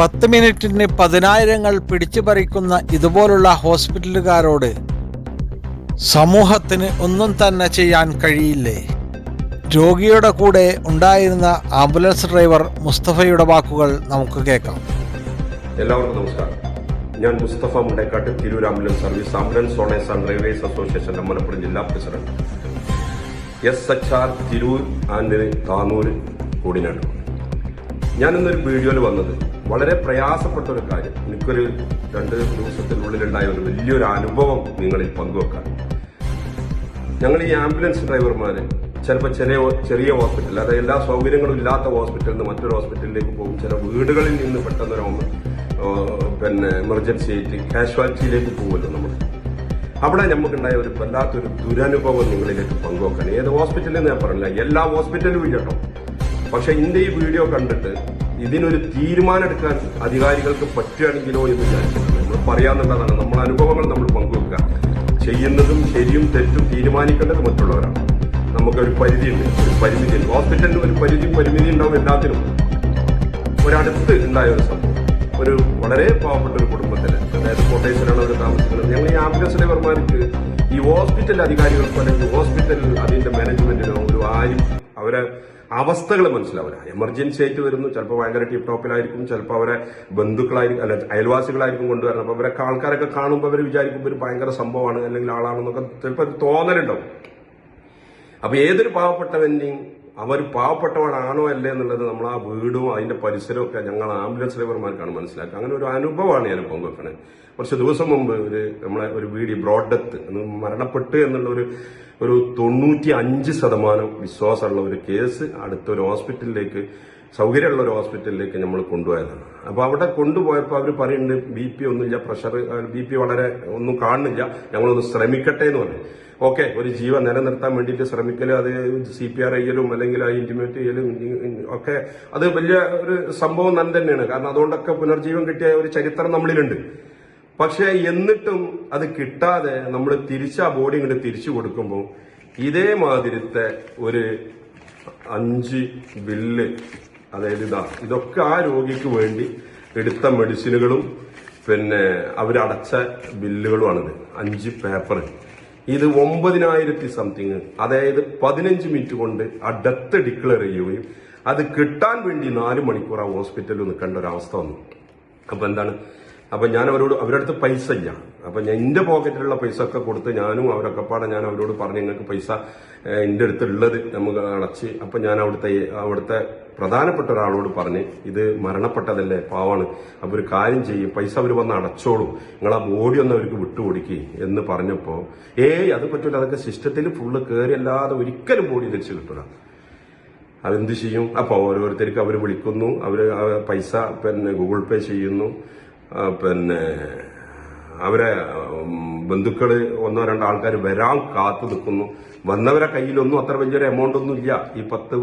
പത്ത് മിനിറ്റിന് പതിനായിരങ്ങൾ പിടിച്ചു പറിക്കുന്ന ഇതുപോലുള്ള ഹോസ്പിറ്റലുകാരോട് സമൂഹത്തിന് ഒന്നും തന്നെ ചെയ്യാൻ കഴിയില്ലേ? രോഗിയുടെ കൂടെ ഉണ്ടായിരുന്ന ആംബുലൻസ് ഡ്രൈവർ മുസ്തഫയുടെ വാക്കുകൾ നമുക്ക് കേൾക്കാം. എല്ലാവർക്കും നമസ്കാരം. ഞാൻ Mustafa Mundekkat Tirur ambulance service ambulance owners and drivers association Malappuram ജില്ലാ president. S H R Tirur and Tanur coordinator ഞാനിന്നൊരു വീഡിയോയിൽ വന്നത് വളരെ പ്രയാസപ്പെട്ട ഒരു കാര്യം. എനിക്കൊരു രണ്ട് ദിവസത്തിനുള്ളിലുണ്ടായ ഒരു വലിയൊരു അനുഭവം നിങ്ങളിൽ പങ്കുവെക്കാൻ. ഞങ്ങൾ ഈ ആംബുലൻസ് ഡ്രൈവർമാര് ചിലപ്പോൾ ചെറിയ ചെറിയ ഹോസ്പിറ്റൽ അതായത് എല്ലാ സൗകര്യങ്ങളും ഇല്ലാത്ത ഹോസ്പിറ്റലിൽ നിന്ന് മറ്റൊരു ഹോസ്പിറ്റലിലേക്ക് പോകും. ചില വീടുകളിൽ നിന്ന് പെട്ടെന്ന് ഒരു പിന്നെ എമർജൻസി ആയിട്ട് കാഷ്വാലിറ്റിയിലേക്ക് പോകുമല്ലോ നമ്മൾ അവിടെ നമുക്കുണ്ടായ ഒരു വല്ലാത്തൊരു ദുരനുഭവം നിങ്ങളിലേക്ക് പങ്കുവെക്കാൻ. ഏത് ഹോസ്പിറ്റലിൽ ഞാൻ പറഞ്ഞില്ല എല്ലാ ഹോസ്പിറ്റലും കേട്ടോ. പക്ഷെ ഇന്റെ ഈ വീഡിയോ കണ്ടിട്ട് ഇതിനൊരു തീരുമാനം എടുക്കാൻ അധികാരികൾക്ക് പറ്റുകയാണെങ്കിലോ എന്ന് വിചാരിക്കുന്നത് നമ്മൾ പറയാന്നുള്ളതാണ്. നമ്മൾ അനുഭവങ്ങൾ നമ്മൾ പങ്കുവെക്കുക. ചെയ്യുന്നതും ശരിയും തെറ്റും തീരുമാനിക്കേണ്ടത് മറ്റുള്ളവരാണ്. നമുക്കൊരു പരിധിയുണ്ട്. ഒരു പരിമിതി ഹോസ്പിറ്റലിന് ഒരു പരിധി പരിമിതി ഉണ്ടാവും എല്ലാത്തിനും. ഒരടുത്ത് ഉണ്ടായ ഒരു സംഭവം. ഒരു വളരെ പാവപ്പെട്ട ഒരു കുടുംബത്തിൽ അതായത് കോട്ടയത്തിലാണ് അവർ താമസിക്കുന്നത് ഞങ്ങൾ ഈ ആംബുലൻസ് ഡ്രൈവർമാർക്ക് ഈ ഹോസ്പിറ്റൽ അധികാരികൾക്കോ അല്ലെങ്കിൽ ഹോസ്പിറ്റൽ അതിന്റെ മാനേജ്മെന്റിനോ ഒരു ആരും അവരെ അവസ്ഥകൾ മനസ്സിലാവില്ല എമർജൻസി ആയിട്ട് വരുന്നു. ചിലപ്പോൾ ഭയങ്കര ടിപ് ടോപ്പിലായിരിക്കും ചിലപ്പോൾ അവരെ ബന്ധുക്കളായിരിക്കും അല്ല അയൽവാസികളായിരിക്കും കൊണ്ടുവരണം. അപ്പൊ അവരൊക്കെ ആൾക്കാരൊക്കെ കാണുമ്പോൾ അവർ വിചാരിക്കുമ്പോൾ ഒരു ഭയങ്കര സംഭവമാണ് അല്ലെങ്കിൽ ആളാണെന്നൊക്കെ ചിലപ്പോൾ തോന്നലുണ്ടാവും. അപ്പൊ ഏതൊരു പാവപ്പെട്ടവന്റെയും അവർ പാവപ്പെട്ടവനാണോ അല്ലേ എന്നുള്ളത് നമ്മൾ ആ വീടും അതിന്റെ പരിസരവും ഒക്കെ ഞങ്ങൾ ആംബുലൻസ് ഡ്രൈവർമാർക്കാണ് മനസ്സിലാക്കുക. അങ്ങനെ ഒരു അനുഭവമാണ് ഞാൻ പങ്കുവെക്കണത് കുറച്ച് ദിവസം മുമ്പ് ഒരു നമ്മളെ ഒരു വീടി ബ്രോഡ് ഡെത്ത് മരണപ്പെട്ട് എന്നുള്ള ഒരു ഒരു തൊണ്ണൂറ്റി അഞ്ച് ശതമാനം വിശ്വാസമുള്ള ഒരു കേസ് അടുത്തൊരു ഹോസ്പിറ്റലിലേക്ക് സൗകര്യമുള്ള ഒരു ഹോസ്പിറ്റലിലേക്ക് നമ്മൾ കൊണ്ടുപോയതാണ് അപ്പോൾ അവിടെ കൊണ്ടുപോയപ്പോൾ അവർ പറയുന്നുണ്ട് ബി പി ഒന്നുമില്ല പ്രഷർ ബി പി വളരെ ഒന്നും കാണുന്നില്ല ഞങ്ങളൊന്ന് ശ്രമിക്കട്ടെ എന്ന് പറഞ്ഞു. ഓക്കെ ഒരു ജീവൻ നിലനിർത്താൻ വേണ്ടിയിട്ട് ശ്രമിക്കലും അത് സി പി ആർ ചെയ്യലും അല്ലെങ്കിൽ ആ ഇന്റിമേറ്റ് ചെയ്യലും ഒക്കെ അത് വലിയ ഒരു സംഭവം തന്നെ തന്നെയാണ്. കാരണം അതുകൊണ്ടൊക്കെ പുനർജീവൻ കിട്ടിയ ഒരു ചരിത്രം നമ്മളിലുണ്ട്. പക്ഷേ എന്നിട്ടും അത് കിട്ടാതെ നമ്മൾ തിരിച്ച് ആ ബോഡി ഇങ്ങോട്ട് തിരിച്ചു കൊടുക്കുമ്പോൾ ഇതേമാതിരത്തെ ഒരു അഞ്ച് ബില്ല് അതായത് ഇതാ ഇതൊക്കെ ആ രോഗിക്ക് വേണ്ടി എടുത്ത മെഡിസിനുകളും പിന്നെ അവരടച്ച ബില്ലുകളുമാണിത്. അഞ്ച് പേപ്പർ. ഇത് ഒമ്പതിനായിരത്തി സംതിങ്. അതായത് പതിനഞ്ച് മിനിറ്റ് കൊണ്ട് ആ ഡെത്ത് ഡിക്ലെയർ ചെയ്യുകയും അത് കിട്ടാൻ വേണ്ടി നാല് മണിക്കൂർ ആ ഹോസ്പിറ്റലിൽ നിൽക്കേണ്ട ഒരു അവസ്ഥ വന്നു. അപ്പൊ എന്താണ്? അപ്പൊ ഞാൻ അവരോട് അവരുടെ അടുത്ത് പൈസ ഇല്ല. അപ്പൊ ഞാൻ എന്റെ പോക്കറ്റിലുള്ള പൈസ ഒക്കെ കൊടുത്ത് ഞാനും അവരൊക്കെ പാടെ ഞാൻ അവരോട് പറഞ്ഞു നിങ്ങൾക്ക് പൈസ എന്റെ അടുത്ത് ഉള്ളത് നമുക്ക് അടച്ച്. അപ്പൊ ഞാൻ അവിടുത്തെ അവിടുത്തെ പ്രധാനപ്പെട്ട ഒരാളോട് പറഞ്ഞ് ഇത് മരണപ്പെട്ടതല്ലേ പാവാണ്. അപ്പൊ ഒരു കാര്യം ചെയ്യും പൈസ അവർ വന്ന് അടച്ചോളൂ. നിങ്ങൾ ആ ബോഡി ഒന്ന് അവർക്ക് വിട്ടുകൊടുക്കി എന്ന് പറഞ്ഞപ്പോ ഏയ് അത് പറ്റൂല. അതൊക്കെ സിസ്റ്റത്തിൽ ഫുള്ള് കയറി അല്ലാതെ ഒരിക്കലും ബോഡി തിരിച്ചു കിട്ടൂല. അതെന്ത് ചെയ്യും? അപ്പൊ ഓരോരുത്തർക്ക് അവർ വിളിക്കുന്നു. അവർ പൈസ പിന്നെ ഗൂഗിൾ പേ ചെയ്യുന്നു. പിന്നെ അവരെ ബന്ധുക്കൾ ഒന്നോ രണ്ടോ ആൾക്കാർ വരാൻ കാത്തു നിൽക്കുന്നു. വന്നവരെ കയ്യിലൊന്നും അത്ര വലിയൊരു എമൗണ്ട് ഒന്നും ഇല്ല. ഈ പത്ത്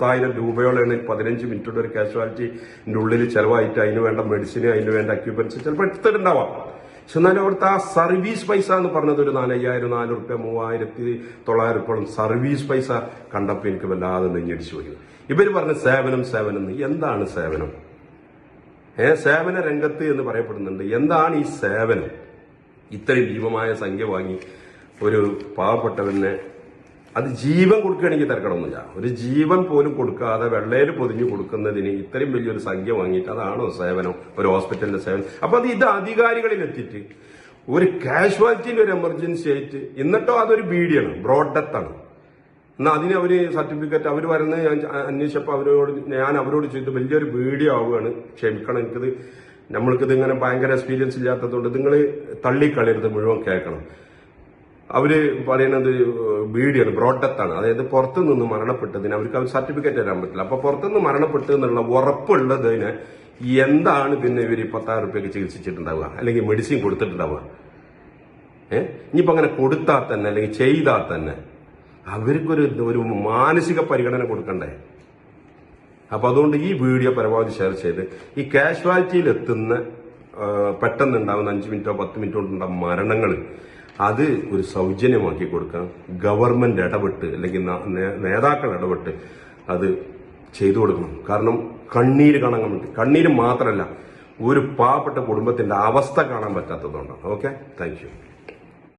പത്തായിരം രൂപയോളാണ് പതിനഞ്ച് മിനിറ്റോടെ ഒരു കാഷ്വാലിറ്റിന്റെ ഉള്ളിൽ ചിലവായിട്ട് അതിന് വേണ്ട മെഡിസിന് അതിന് വേണ്ട അക്യൂപ്പൻസ് ചിലപ്പോൾ എടുത്തിട്ടുണ്ടാവാം. പക്ഷെ എന്നാലും അവിടുത്തെ ആ സർവീസ് പൈസ എന്ന് പറഞ്ഞത് ഒരു നാലയ്യായിരം നാല് റുപ്യ മൂവായിരത്തി തൊള്ളായിരം റുപ്യോളം സർവീസ് പൈസ കണ്ടപ്പോൾ എനിക്ക് വല്ലാതെ നെഞ്ഞടിച്ചു പോയി. ഇവർ പറഞ്ഞ സേവനം സേവനം എന്ന് എന്താണ് സേവനം? ഏ സേവന രംഗത്ത് എന്ന് പറയപ്പെടുന്നുണ്ട്. എന്താണ് ഈ സേവനം? ഇത്രയും ഭീമമായ സംഖ്യ വാങ്ങി ഒരു പാവപ്പെട്ടവനെ അത് ജീവൻ കൊടുക്കുകയാണെങ്കിൽ തിരക്കണമെന്നില്ല ഒരു ജീവൻ പോലും കൊടുക്കാതെ വെള്ളയിൽ പൊതിഞ്ഞു കൊടുക്കുന്നതിന് ഇത്രയും വലിയൊരു സംഖ്യ വാങ്ങിയിട്ട് അതാണോ സേവനം? ഒരു ഹോസ്പിറ്റലിന്റെ സേവനം. അപ്പൊ അത് ഇത് അധികാരികളിൽ എത്തിയിട്ട് ഒരു കാഷ്വാലിറ്റിന്റെ ഒരു എമർജൻസി ആയിട്ട് എന്നിട്ടോ അതൊരു ബീഡിയാണ് ബ്രോഡ് ഡെത്ത് ആണ്. എന്നാൽ അതിന് അവർ സർട്ടിഫിക്കറ്റ് അവർ വരുന്നത് ഞാൻ അന്വേഷിച്ചപ്പോൾ അവരോട് ഞാൻ അവരോട് ചെയ്തു വലിയൊരു വീഡിയോ ആവുകയാണ് ക്ഷമിക്കണം എനിക്കിത്. നമ്മൾക്കിത് ഇങ്ങനെ ഭയങ്കര എക്സ്പീരിയൻസ് ഇല്ലാത്തതുകൊണ്ട് നിങ്ങൾ തള്ളിക്കളയരുത് മുഴുവൻ കേൾക്കണം. അവർ പറയുന്നത് ബീഡിയാണ് ബ്രോഡത്താണ് അതായത് പുറത്തുനിന്ന് മരണപ്പെട്ടതിന് അവർക്ക് അവർ സർട്ടിഫിക്കറ്റ് തരാൻ പറ്റില്ല. അപ്പൊ പുറത്തുനിന്ന് മരണപ്പെട്ടു എന്നുള്ള ഉറപ്പുള്ളതിന് എന്താണ് പിന്നെ ഇവർ പത്താറ് റുപ്യക്ക് ചികിത്സിച്ചിട്ടുണ്ടാവുക? അല്ലെങ്കിൽ മെഡിസിൻ കൊടുത്തിട്ടുണ്ടാവുക? ഏഹ് ഇനിയിപ്പോ അങ്ങനെ കൊടുത്താൽ തന്നെ അല്ലെങ്കിൽ ചെയ്താൽ തന്നെ അവർക്കൊരു ഒരു മാനസിക പരിഗണന കൊടുക്കണ്ടേ? അപ്പൊ അതുകൊണ്ട് ഈ വീഡിയോ പരമാവധി ഷെയർ ചെയ്ത് ഈ കാഷ്വാലിറ്റിയിൽ എത്തുന്ന പെട്ടെന്ന് പെട്ടെന്നുണ്ടാവുന്ന അഞ്ച് മിനിറ്റോ പത്ത് മിനിറ്റോ കൊണ്ടുണ്ടാകുന്ന മരണങ്ങൾ അത് ഒരു സൗജന്യമാക്കി കൊടുക്കാം. ഗവൺമെന്റ് ഇടപെട്ട് അല്ലെങ്കിൽ നേതാക്കൾ ഇടപെട്ട് അത് ചെയ്തു കൊടുക്കണം. കാരണം കണ്ണീര് കാണാൻ കണ്ണീര് മാത്രമല്ല ഒരു പാവപ്പെട്ട കുടുംബത്തിന്റെ അവസ്ഥ കാണാൻ പറ്റാത്തതുകൊണ്ടാണ്. ഓക്കെ? താങ്ക്